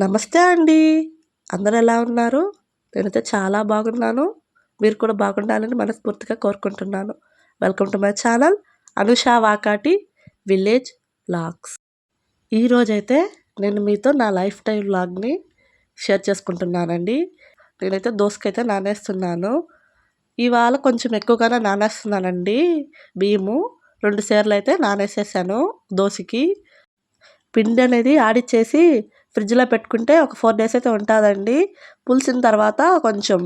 నమస్తే అండి. అందరూ ఎలా ఉన్నారు? నేనైతే చాలా బాగున్నాను. మీరు కూడా బాగుండాలని మనస్ఫూర్తిగా కోరుకుంటున్నాను. Welcome to my channel Anusha Vakati village blogs ఈరోజైతే నేను మీతో నా లైఫ్ టైం బ్లాగ్ని షేర్ చేసుకుంటున్నానండి. నేనైతే దోసకైతే నానేస్తున్నాను. ఇవాళ కొంచెం ఎక్కువగానే నానేస్తున్నానండి. బియ్యము రెండు సేర్లు అయితే నానేసేసాను దోశకి. పిండి అనేది ఆడిచ్చేసి ఫ్రిడ్జ్లో పెట్టుకుంటే ఒక ఫోర్ డేస్ అయితే ఉంటుందండి. పులిసిన తర్వాత కొంచెం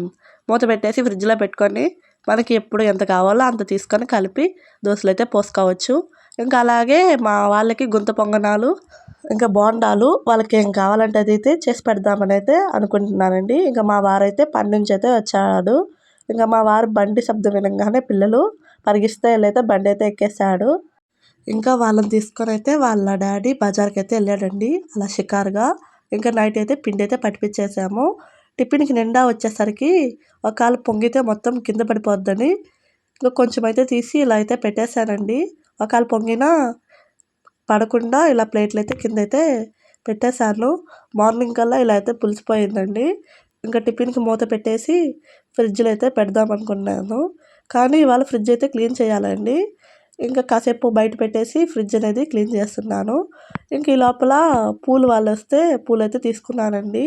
మూత పెట్టేసి ఫ్రిడ్జ్లో పెట్టుకొని మనకి ఎప్పుడు ఎంత కావాలో అంత తీసుకొని కలిపి దోశలు అయితే పోసుకోవచ్చు. ఇంకా అలాగే మా వాళ్ళకి గుంత పొంగనాలు ఇంకా బోండాలు వాళ్ళకి ఏం కావాలంటే అది అయితే చేసి పెడదామని అయితే అనుకుంటున్నానండి. ఇంకా మా వారైతే పని నుంచి అయితే వచ్చాడు. ఇంకా మా వారు బండి శబ్దం వినగానే పిల్లలు పరిగిస్తే వెళ్ళైతే బండి అయితే ఎక్కేసాడు ఇంకా వాళ్ళని తీసుకొని అయితే వాళ్ళ డాడీ బజార్కి అయితే వెళ్ళాడండి అలా షికారుగా. ఇంకా నైట్ అయితే పిండి అయితే పట్టిపించేసాము టిఫిన్కి నిండా వచ్చేసరికి ఒకవేళ పొంగితే మొత్తం కింద పడిపోద్దని ఇంకా కొంచెం అయితే తీసి ఇలా అయితే పెట్టేశానండి. ఒకవేళ పొంగినా పడకుండా ఇలా ప్లేట్లు అయితే కింద అయితే పెట్టేశాను. మార్నింగ్ కల్లా ఇలా అయితే పులిసిపోయిందండి. ఇంకా టిఫిన్కి మూత పెట్టేసి ఫ్రిడ్జ్లో అయితే పెడదాం అనుకున్నాను కానీ ఇవాళ ఫ్రిడ్జ్ అయితే క్లీన్ చేయాలండి. ఇంకా కాసేపు బయట పెట్టేసి ఫ్రిడ్జ్ అనేది క్లీన్ చేస్తున్నాను. ఇంక ఈ లోపల పూలు వాళ్ళు వస్తే పూలు అయితే తీసుకున్నానండి.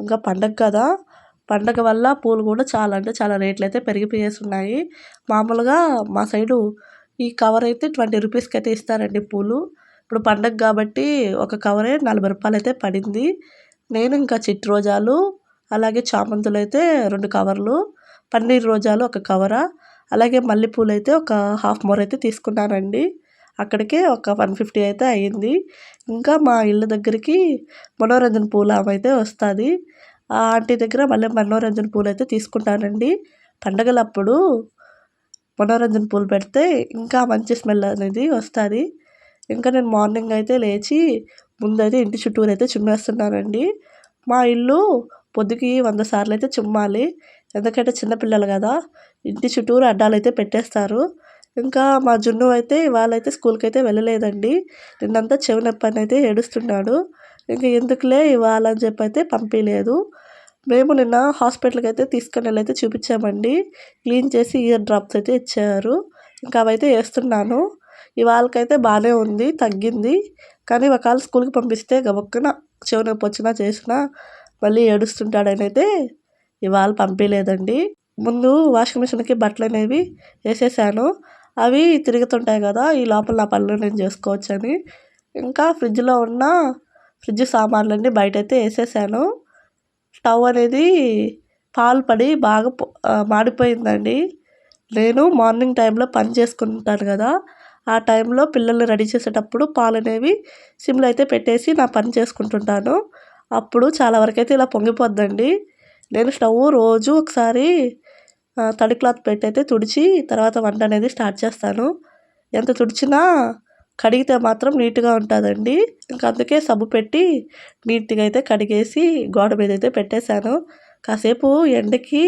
ఇంకా పండగ కదా పండగ వల్ల పూలు కూడా చాలా అంటే చాలా రేట్లు అయితే పెరిగిపోయేసి ఉన్నాయి మామూలుగా మా సైడు ఈ కవర్ అయితే ట్వంటీ రూపీస్కి అయితే ఇస్తారండి పూలు. ఇప్పుడు పండగ కాబట్టి ఒక కవరే నలభై రూపాయలు అయితే పడింది. నేను ఇంకా చిట్టి రోజాలు అలాగే చామంతులు అయితే రెండు కవర్లు పన్నీర్ రోజాలు ఒక కవరా అలాగే మల్లెపూలు అయితే ఒక హాఫ్ మోర్ అయితే తీసుకున్నానండి. అక్కడికే ఒక వన్ ఫిఫ్టీ అయితే అయ్యింది. ఇంకా మా ఇళ్ళ దగ్గరికి మనోరంజన్ పూలు ఆమె అయితే వస్తుంది. ఆ ఆంటీ దగ్గర మళ్ళీ మనోరంజన్ పూలు అయితే తీసుకుంటానండి. పండగలప్పుడు మనోరంజన్ పూలు పెడితే ఇంకా మంచి స్మెల్ అనేది వస్తుంది. ఇంకా నేను మార్నింగ్ అయితే లేచి ముందైతే ఇంటి చుట్టూరు అయితే చిమ్మేస్తున్నానండి. మా ఇల్లు పొద్దుకి వంద సార్లు అయితే చిమ్మాలి. ఎందుకంటే చిన్నపిల్లలు కదా. ఇంటి చుట్టూరు అడ్డాలు అయితే పెట్టేస్తారు. ఇంకా మా జున్ను అయితే వాళ్ళైతే స్కూల్కి అయితే వెళ్ళలేదండి. నిన్నంతా చెవి నొప్పని అయితే ఏడుస్తున్నాడు. ఇంకా ఎందుకులే ఇవాళ అని చెప్పి అయితే పంపించలేదు మేము నిన్న హాస్పిటల్కి అయితే తీసుకుని వెళ్ళి అయితే చూపించామండి. క్లీన్ చేసి ఇయర్ డ్రాప్స్ అయితే ఇచ్చారు. ఇంకా అవైతే వేస్తున్నాను. ఇవాళకైతే బాగానే ఉంది తగ్గింది. కానీ ఒకవేళ స్కూల్కి పంపిస్తే గబక్కన చెవి నొప్పి వచ్చినా చేసినా మళ్ళీ ఏడుస్తుంటాడని అయితే ఇవాళ పంపించలేదండి ముందు వాషింగ్ మిషన్కి బట్టలు అనేవి వేసేసాను. అవి తిరుగుతుంటాయి కదా ఈ లోపల నా పనులు నేను చేసుకోవచ్చని. ఇంకా ఫ్రిడ్జ్లో ఉన్న ఫ్రిడ్జ్ సామాన్లన్నీ బయట అయితే వేసేసాను. స్టవ్ అనేది పాలు పడి బాగా మాడిపోయిందండి. నేను మార్నింగ్ టైంలో పని చేసుకుంటాను కదా ఆ టైంలో పిల్లల్ని రెడీ చేసేటప్పుడు పాలు అనేవి సిమ్లో అయితే పెట్టేసి నా పని చేసుకుంటుంటాను. అప్పుడు చాలా వరకు అయితే ఇలా పొంగిపోద్దండి. నేను స్టవ్ రోజు ఒకసారి తడి క్లాత్ పెట్టి అయితే తుడిచి తర్వాత వంట అనేది స్టార్ట్ చేస్తాను. ఎంత తుడిచినా కడిగితే మాత్రం నీట్గా ఉంటుందండి. ఇంకా అందుకే సబ్బు పెట్టి నీట్గా అయితే కడిగేసి గోడ మీద అయితే పెట్టేశాను. కాసేపు ఎండకి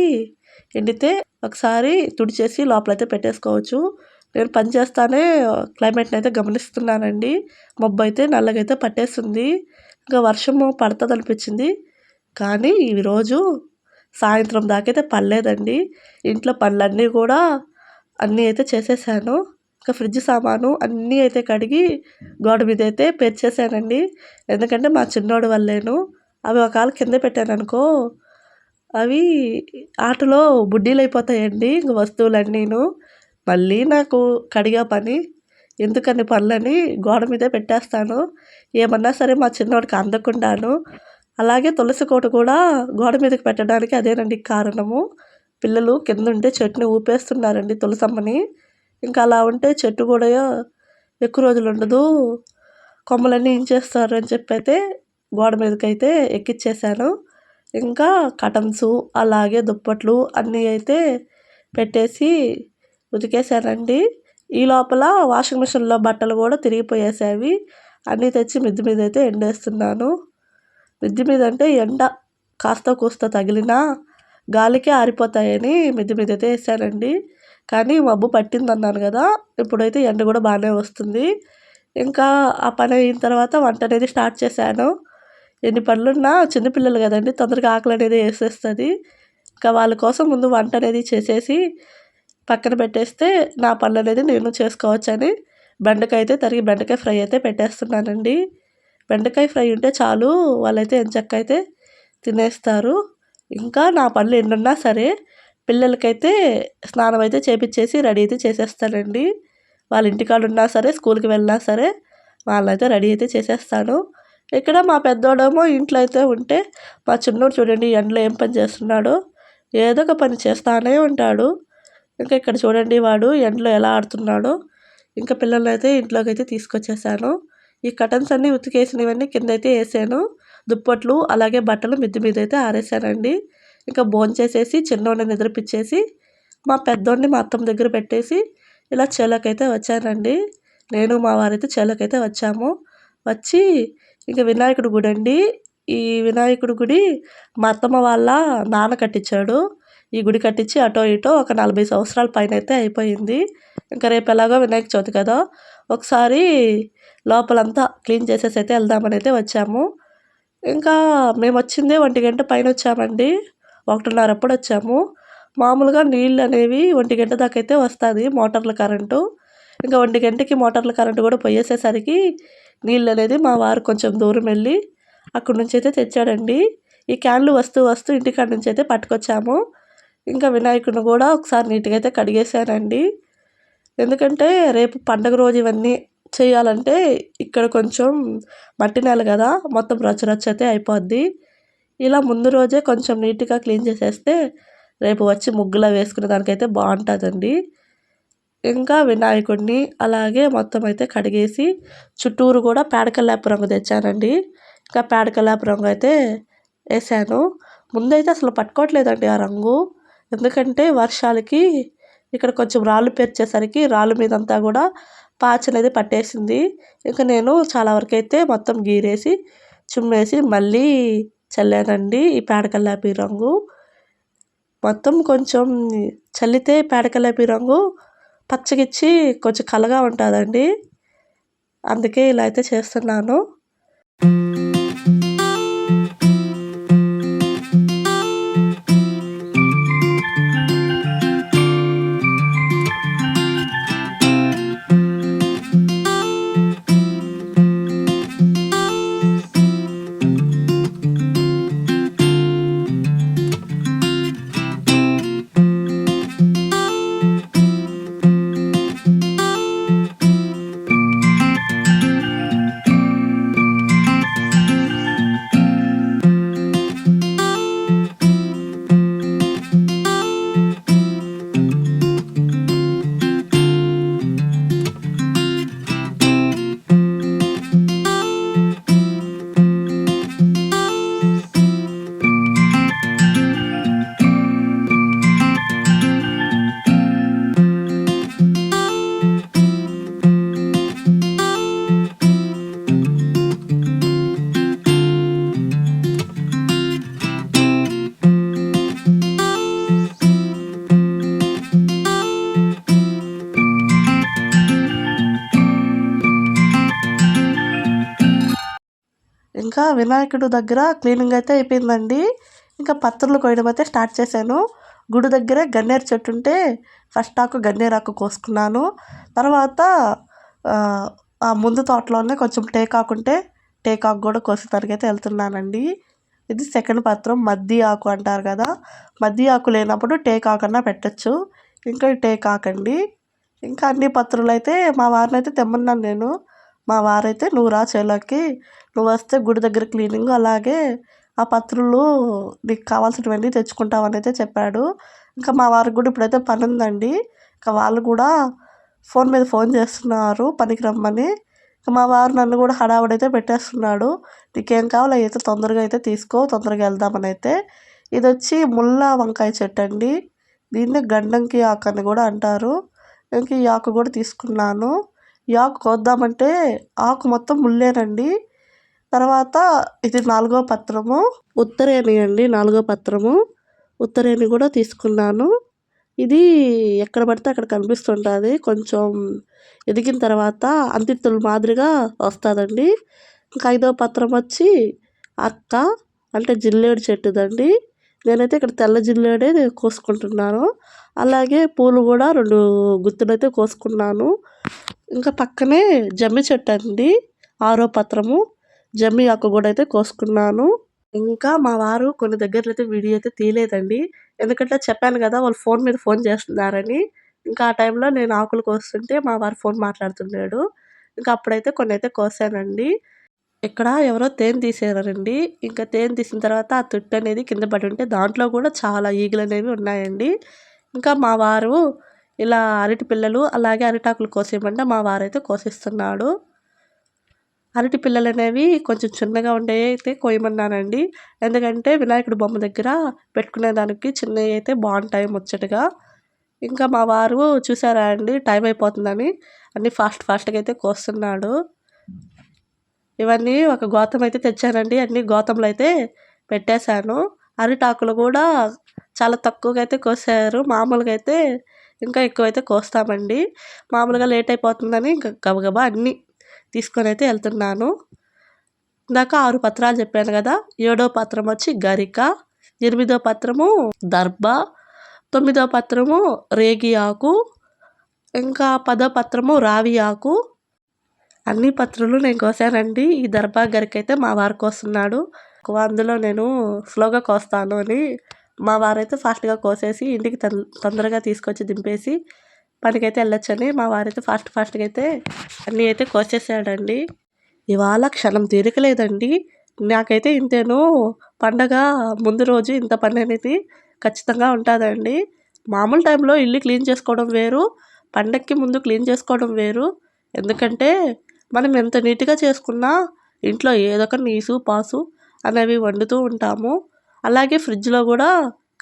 ఎండితే ఒకసారి తుడిచేసి లోపలైతే పెట్టేసుకోవచ్చు. నేను పని చేస్తానే క్లైమేట్ని అయితే గమనిస్తున్నానండి. మబ్బు అయితే నల్లగైతే పట్టేస్తుంది. ఇంకా వర్షము పడుతుంది అనిపించింది కానీ ఈరోజు సాయంత్రం దాకైతే అయితే ఇంట్లో పనులన్నీ కూడా అన్నీ అయితే చేసేసాను. ఇంకా ఫ్రిడ్జ్ సామాను అన్నీ అయితే కడిగి గోడ మీద అయితే పేర్చేసానండి. ఎందుకంటే మా చిన్నోడు వల్లేను. అవి ఒకవేళ కింద పెట్టాను అనుకో అవి ఆటలో బుడ్డీలు అయిపోతాయండి ఇంక వస్తువులన్నీను. మళ్ళీ నాకు కడిగా పని ఎందుకని పనులని గోడ మీదే పెట్టేస్తాను. ఏమన్నా సరే మా చిన్నోడికి అందకుండాను అలాగే తులసి కోట కూడా గోడ మీదకి పెట్టడానికి అదేనండి కారణము. పిల్లలు కింద ఉంటే చెట్టుని ఊపేస్తున్నారండి తులసమ్మని. ఇంకా అలా ఉంటే చెట్టు కూడా ఎక్కువ రోజులు ఉండదు. కొమ్మలన్నీ ఇంచేస్తారు అని చెప్పి అయితే గోడ మీదకైతే ఎక్కిచ్చేసాను. ఇంకా కటన్స్ అలాగే దుప్పట్లు అన్నీ అయితే పెట్టేసి ఉతికేసానండి. ఈ లోపల వాషింగ్ మిషన్లో బట్టలు కూడా తిరిగిపోయేసేవి. అన్నీ తెచ్చి మిద్ది మీద అయితే ఎండేస్తున్నాను. మిద్ది మీద అంటే ఎండ కాస్త కూస్త తగిలినా గాలికే ఆరిపోతాయని మిద్ది మీద అయితే వేసానండి. కానీ మబ్బు పట్టింది అన్నాను కదా ఇప్పుడైతే ఎండ కూడా బాగానే వస్తుంది. ఇంకా ఆ పని అయిన తర్వాత వంట అనేది స్టార్ట్ చేశాను. ఎన్ని పనులున్నా చిన్నపిల్లలు కదండి తొందరగా ఆకలి అనేది వేసేస్తుంది. ఇంకా వాళ్ళ కోసం ముందు వంట అనేది చేసేసి పక్కన పెట్టేస్తే నా పనులు అనేది నేను చేసుకోవచ్చని బెండకాయ అయితే తరిగి బెండకాయ ఫ్రై అయితే పెట్టేస్తున్నానండి. బెండకాయ ఫ్రై ఉంటే చాలు వాళ్ళైతే ఎంచక్క అయితే తినేస్తారు. ఇంకా నా పనులు ఎన్నున్నా సరే పిల్లలకైతే స్నానం అయితే చేపించేసి రెడీ అయితే చేసేస్తానండి. వాళ్ళ ఇంటికాడ ఉన్నా సరే స్కూల్కి వెళ్ళినా సరే వాళ్ళైతే రెడీ అయితే చేసేస్తాను. ఇక్కడ మా పెద్దోడేమో ఇంట్లో అయితే ఉంటే మా చిన్నోడు చూడండి ఎండలో ఏం పని చేస్తున్నాడో ఏదో ఒక పని చేస్తానే ఉంటాడు. ఇంకా ఇక్కడ చూడండి వాడు ఎండలో ఎలా ఆడుతున్నాడో ఇంకా పిల్లల్ని అయితే ఇంట్లోకి అయితే తీసుకొచ్చేసాను. ఈ కటన్స్ అన్నీ ఉతికేసినవన్నీ కింద అయితే వేసాను దుప్పట్లు అలాగే బట్టలు మిద్ది మీద అయితే ఆరేసానండి. ఇంకా భోంచేసేసి చిన్నోడిని నిద్రపిచ్చేసి మా పెద్దోడిని మా అత్తమ్మ దగ్గర పెట్టేసి ఇలా చేలోకైతే వచ్చానండి. నేను మా వారైతే చేలోకైతే వచ్చాము. వచ్చి ఇంకా వినాయకుడి గుడి అండి ఈ వినాయకుడి గుడి మా అత్తమ్మ వాళ్ళ నాన్న కట్టించాడు. ఈ గుడి కట్టించి అటో ఇటో ఒక నలభై సంవత్సరాల పైన అయితే అయిపోయింది. ఇంకా రేపు ఎలాగో వినాయక చవితి కదా. ఒకసారి లోపలంతా క్లీన్ చేసేసి అయితే వెళ్దామని అయితే వచ్చాము. ఇంకా మేము వచ్చిందే ఒంటి గంట పైన వచ్చామండి. ఒకటిన్నర అప్పుడు వచ్చాము. మామూలుగా నీళ్ళు అనేవి ఒంటి గంట దాకా అయితే వస్తుంది మోటార్ల కరెంటు. ఇంకా ఒంటి గంటకి మోటార్ల కరెంటు కూడా పోయేసేసరికి నీళ్ళు అనేది మా వారు కొంచెం దూరం వెళ్ళి అక్కడి నుంచి అయితే తెచ్చాడండి. ఈ క్యాన్లు వస్తూ వస్తూ ఇంటికాడ నుంచి అయితే పట్టుకొచ్చాము. ఇంకా వినాయకుడిని కూడా ఒకసారి నీట్గా అయితే కడిగేశానండి. ఎందుకంటే రేపు పండగ రోజు ఇవన్నీ చేయాలంటే ఇక్కడ కొంచెం మట్టి నేల కదా మొత్తం రచ్చ రచ్చ అయితే అయిపోద్ది. ఇలా ముందు రోజే కొంచెం నీట్గా క్లీన్ చేసేస్తే రేపు వచ్చి ముగ్గులా వేసుకునే దానికైతే బాగుంటుందండి. ఇంకా వినాయకుడిని అలాగే మొత్తం అయితే కడిగేసి చుట్టూరు కూడా పేడకల్లాపు రంగు తెచ్చానండి. ఇంకా పేడకల్లాపు రంగు అయితే వేసాను. ముందైతే అసలు పట్టుకోవట్లేదండి ఆ రంగు. ఎందుకంటే వర్షాలకి ఇక్కడ కొంచెం రాళ్ళు పెరిచేసరికి రాళ్ళు మీదంతా కూడా పాచి అనేది పట్టేసింది. ఇంకా నేను చాలా వరకు అయితే మొత్తం గీరేసి చుమ్మేసి మళ్ళీ చల్లానండి ఈ పేడకల్లాపి రంగు. మొత్తం కొంచెం చల్లితే పేడకల్లాపి రంగు పచ్చగిచ్చి కొంచెం కలగా ఉంటుందండి. అందుకే ఇలా అయితే చేస్తున్నాను. వినాయకుడు దగ్గర క్లీనింగ్ అయితే అయిపోయిందండి. ఇంకా పత్రులు కోయడం అయితే స్టార్ట్ చేశాను. గుడి దగ్గర గన్నేరు చెట్టు ఉంటే ఫస్ట్ ఆకు గన్నేరు ఆకు కోసుకున్నాను. తర్వాత ఆ ముందు తోటలోనే కొంచెం టేకాకు ఉంటే టేకాకు కూడా కోసేదానికి అయితే వెళ్తున్నానండి. ఇది సెకండ్ పత్రం మద్ది ఆకు అంటారు కదా. మద్ది ఆకు లేనప్పుడు టేకాకన్నా పెట్టచ్చు. ఇంకా టేకాకండి ఇంకా అన్ని పత్రులు అయితే మా వారిని అయితే తెమ్మన్నాను నేను. మా వారైతే నువ్వు రా చేలోకి నువ్వు వస్తే గుడి దగ్గర క్లీనింగ్ అలాగే ఆ పత్రులు నీకు కావాల్సినవన్నీ తెచ్చుకుంటావని అయితే చెప్పాడు. ఇంకా మా వారికి కూడా ఇప్పుడైతే పని ఉందండి ఇంకా వాళ్ళు కూడా ఫోన్ మీద ఫోన్ చేస్తున్నారు పనికి రమ్మని. మా వారు నన్ను కూడా హడావుడైతే పెట్టేస్తున్నాడు. నీకేం కావాలో అయితే తొందరగా అయితే తీసుకో తొందరగా వెళ్దామని అయితే ఇది వచ్చి ముళ్ళ వంకాయ చెట్టు అండి దీన్ని గండంకి ఆకు అని కూడా అంటారు. ఇంక ఈ ఆకు కూడా తీసుకున్నాను. ఈ ఆకు కోద్దామంటే ఆకు మొత్తం ముళ్ళేనండి తర్వాత ఇది నాలుగో పత్రము. ఉత్తరేణి అండి నాలుగో పత్రము. ఉత్తరేణి కూడా తీసుకున్నాను. ఇది ఎక్కడ పడితే అక్కడ కనిపిస్తుంటుంది. కొంచెం ఎదిగిన తర్వాత అంతిత్తుల మాదిరిగా వస్తుందండి. ఇంకా ఐదో పత్రం వచ్చి అక్క అంటే జిల్లేడు చెట్టుదండి. నేనైతే ఇక్కడ తెల్ల జిల్లేడే కోసుకుంటున్నాను. అలాగే పూలు కూడా రెండు గుత్తులైతే కోసుకున్నాను. ఇంకా పక్కనే జమ్మి చెట్టు అండి ఆరో పత్రము. జమ్మి ఆకు కూడా అయితే కోసుకున్నాను. ఇంకా మా వారు కొన్ని దగ్గరలో అయితే వీడియో అయితే తీయలేదండి. ఎందుకంటే చెప్పాను కదా వాళ్ళు ఫోన్ మీద ఫోన్ చేస్తున్నారని. ఇంకా ఆ టైంలో నేను ఆకులు కోస్తుంటే మా వారు ఫోన్ మాట్లాడుతున్నాడు. ఇంకా అప్పుడైతే కొన్ని అయితే కోసానండి. ఇక్కడ ఎవరో తేనె తీసేవారండి ఇంకా తేనె తీసిన తర్వాత ఆ తుట్టు అనేది కింద పడి ఉంటే దాంట్లో కూడా చాలా ఈగలు అనేవి ఉన్నాయండి. ఇంకా మా వారు ఇలా అరటి పిల్లలు అలాగే అరిటాకులు కోసేయమంటే మా వారైతే కోసిస్తున్నాడు. అరటి పిల్లలు అనేవి కొంచెం చిన్నగా ఉండేవి అయితే కోయమన్నానండి ఎందుకంటే వినాయకుడు బొమ్మ దగ్గర పెట్టుకునేదానికి చిన్నవి అయితే బాగుంటాయి ముచ్చటగా. ఇంకా మా వారు చూసారా అండి టైం అయిపోతుందని అన్నీ ఫాస్ట్ ఫాస్ట్గా అయితే కోస్తున్నాడు. ఇవన్నీ ఒక గోతం అయితే తెచ్చానండి అన్ని గోతంలో అయితే పెట్టేశాను. అరిటాకులు కూడా చాలా తక్కువగా అయితే కోసారు మామూలుగా అయితే ఇంకా ఎక్కువైతే కోస్తామండి. మామూలుగా లేట్ అయిపోతుందని ఇంకా గబగబా అన్నీ తీసుకొని అయితే వెళ్తున్నాను. ఇందాక ఆరు పత్రాలు చెప్పాను కదా ఏడో పత్రం వచ్చి గరిక ఎనిమిదో పత్రము దర్భ తొమ్మిదో పత్రము రేగి ఆకు ఇంకా పదో పత్రము రావి ఆకు. అన్ని పత్రులు నేను కోసానండి. ఈ దర్భా గరికైతే అయితే మా వారు కోస్తున్నాడు. అందులో నేను స్లోగా కోస్తాను అని మా వారైతే ఫాస్ట్గా కోసేసి ఇంటికి తొందరగా తీసుకొచ్చి దింపేసి పనికైతే వెళ్ళొచ్చని మా వారైతే ఫాస్ట్ ఫాస్ట్గా అయితే అన్నీ అయితే కోసేసాడండి ఇవాళ క్షణం తీరకలేదండి. నాకైతే ఇంతేను పండగ ముందు రోజు ఇంత పని అనేది ఖచ్చితంగా ఉంటుందండి. మామూలు టైంలో ఇల్లు క్లీన్ చేసుకోవడం వేరు పండగకి ముందు క్లీన్ చేసుకోవడం వేరు. ఎందుకంటే మనం ఎంత నీట్గా చేసుకున్నా ఇంట్లో ఏదో ఒక నీసు పాసు అనేవి వండుతూ ఉంటాము. అలాగే ఫ్రిడ్జ్లో కూడా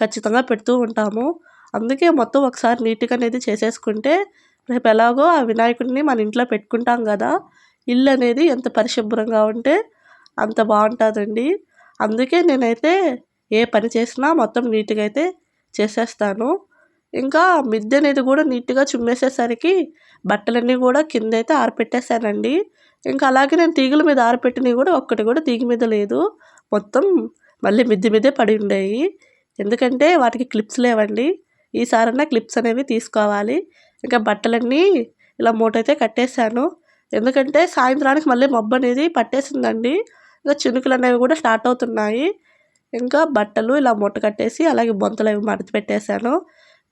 ఖచ్చితంగా పెడుతూ ఉంటాము. అందుకే మొత్తం ఒకసారి నీట్గా అనేది చేసేసుకుంటే రేపు ఎలాగో ఆ వినాయకుడిని మన ఇంట్లో పెట్టుకుంటాం కదా ఇల్లు అనేది ఎంత పరిశుభ్రంగా ఉంటే అంత బాగుంటుందండి. అందుకే నేనైతే ఏ పని చేసినా మొత్తం నీట్గా అయితే చేసేస్తాను. ఇంకా మిద్దె అనేది కూడా నీట్గా చుమ్మేసేసరికి బట్టలన్నీ కూడా కింద అయితే ఆరపెట్టేశానండి. ఇంకా అలాగే నేను తీగల మీద ఆరపెట్టినవి కూడా ఒక్కటి కూడా తీగ మీద లేదు. మొత్తం మళ్ళీ మిద్దె మీదే పడి ఉండేవి. ఎందుకంటే వాటికి క్లిప్స్ లేవండి. ఈసారన్నా క్లిప్స్ అనేవి తీసుకోవాలి. ఇంకా బట్టలన్నీ ఇలా మూట అయితే కట్టేశాను. ఎందుకంటే సాయంత్రానికి మళ్ళీ మబ్బు అనేది పట్టేసిందండి. ఇంకా చినుకులు అనేవి కూడా స్టార్ట్ అవుతున్నాయి. ఇంకా బట్టలు ఇలా మూట కట్టేసి అలాగే బొంతలు అవి మడత పెట్టేశాను.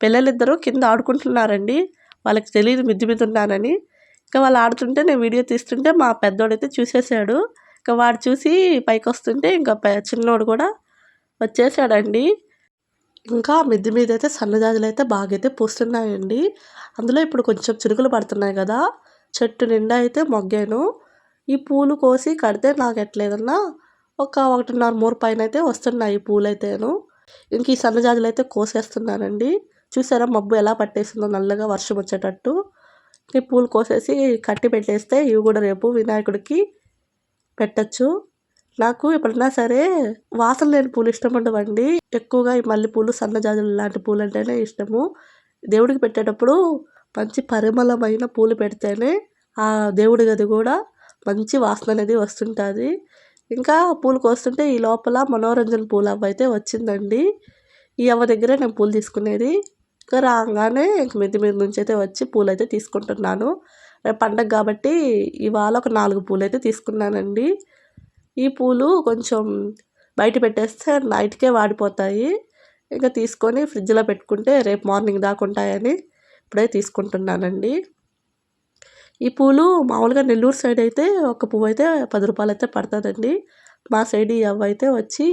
పిల్లలిద్దరూ కింద ఆడుకుంటున్నారండి. వాళ్ళకి తెలియదు మిద్ది మీద ఉన్నానని. ఇంకా వాళ్ళు ఆడుతుంటే నేను వీడియో తీస్తుంటే మా పెద్దోడైతే చూసేసాడు ఇంకా వాడు చూసి పైకి వస్తుంటే ఇంకా చిన్నోడు కూడా వచ్చేసాడండి ఇంకా మిద్ది మీద అయితే సన్నజాజులు అయితే బాగా అయితే పూస్తున్నాయండి. అందులో ఇప్పుడు కొంచెం చిరుకులు పడుతున్నాయి కదా చెట్టు నిండా అయితే మొగ్గాను. ఈ పూలు కోసి కడితే నాకు ఎట్లేదన్నా ఒక ఒకటిన్నర మూర పైన అయితే వస్తున్నాయి ఈ పూలైతేను. ఇంక ఈ సన్నజాజులు అయితే కోసేస్తున్నానండి. చూసారా మబ్బు ఎలా పట్టేసిందో నల్లగా వర్షం వచ్చేటట్టు. ఈ పూలు కోసేసి కట్టి పెట్టేస్తే ఇవి కూడా రేపు వినాయకుడికి పెట్టచ్చు. నాకు ఎప్పుడన్నా సరే వాసన లేని పూలు ఇష్టం ఉండవండి. ఎక్కువగా ఈ మల్లెపూలు సన్నజాజులు లాంటి పూలు అంటేనే ఇష్టము. దేవుడికి పెట్టేటప్పుడు మంచి పరిమళమైన పూలు పెడితేనే ఆ దేవుడి గది కూడా మంచి వాసన అనేది వస్తుంటుంది. ఇంకా పూలు కోస్తుంటే ఈ లోపల మనోరంజన్ పూలు అవ్వ అయితే వచ్చిందండి. ఈ అవ్వ దగ్గరే నేను పూలు తీసుకునేది. ఇంకా రాగానే ఇంక మిద్ది మీద నుంచి అయితే వచ్చి పూలు అయితే తీసుకుంటున్నాను. పండగ కాబట్టి ఇవాళ ఒక నాలుగు పూలు అయితే తీసుకున్నానండి. ఈ పూలు కొంచెం బయట పెట్టేస్తే నైట్కే వాడిపోతాయి. ఇంకా తీసుకొని ఫ్రిడ్జ్లో పెట్టుకుంటే రేపు మార్నింగ్ దాకా ఉంటాయని ఇప్పుడే తీసుకుంటున్నానండి. ఈ పూలు మామూలుగా నెల్లూరు సైడ్ అయితే ఒక పువ్వు అయితే పది రూపాయలు అయితే పడుతుందండి. మా సైడ్ ఈ అవ్వ అయితే వచ్చి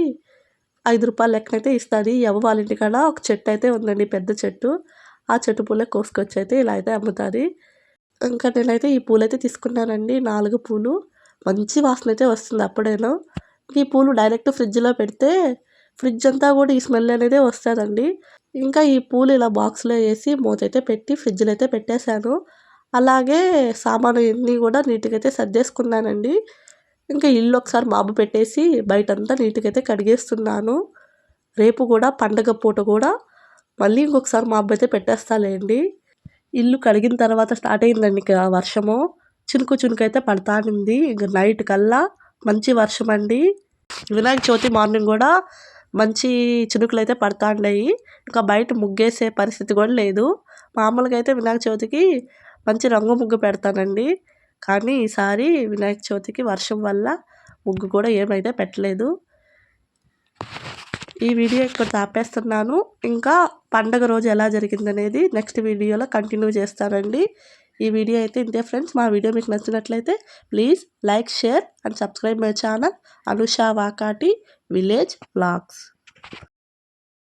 ఐదు రూపాయల లెక్కనైతే ఇస్తుంది. ఈ అవ్వ వాళ్ళ ఇంటికాడ ఒక చెట్టు అయితే ఉందండి పెద్ద చెట్టు. ఆ చెట్టు పూలే కోసుకొచ్చి అయితే ఇలా అయితే అమ్ముతుంది. ఇంకా నేనైతే ఈ పూలు అయితే తీసుకున్నానండి నాలుగు పూలు. మంచి వాసన అయితే వస్తుంది అప్పుడైనా. ఈ పూలు డైరెక్ట్ ఫ్రిడ్జ్లో పెడితే ఫ్రిడ్జ్ అంతా కూడా ఈ స్మెల్ అనేది వస్తుందండి. ఇంకా ఈ పూలు ఇలా బాక్స్లో వేసి మూతైతే పెట్టి ఫ్రిడ్జ్లో అయితే పెట్టేశాను. అలాగే సామాను ఇవన్నీ కూడా నీట్గా అయితే సర్దేసుకున్నానండి. ఇంకా ఇల్లు ఒకసారి మాబు పెట్టేసి బయటంతా నీట్గా అయితే కడిగేస్తున్నాను. రేపు కూడా పండగ పూట కూడా మళ్ళీ ఇంకొకసారి మాబు అయితే పెట్టేస్తాలేండి. ఇల్లు కడిగిన తర్వాత స్టార్ట్ అయిందండి ఇక వర్షము. చినుకు చినుకు అయితే పడతానింది ఇంక నైట్ కల్లా మంచి వర్షం అండి. వినాయక చవితి మార్నింగ్ కూడా మంచి చినుకులు అయితే పడతాండాయి. ఇంకా బయట ముగ్గేసే పరిస్థితి కూడా లేదు. మామూలుగా అయితే వినాయక చవితికి మంచి రంగు ముగ్గు పెడతానండి. కానీ ఈసారి వినాయక చవితికి వర్షం వల్ల ముగ్గు కూడా ఏమైతే పెట్టలేదు. ఈ వీడియో ఇక్కడ ఆపేస్తున్నాను. ఇంకా పండగ రోజు ఎలా జరిగిందనేది నెక్స్ట్ వీడియోలో కంటిన్యూ చేస్తానండి. ఈ వీడియో అయితే ఇంతే ఫ్రెండ్స్. మా వీడియో మీకు నచ్చినట్లయితే please like share and subscribe my channel Anusha Vakati village blogs.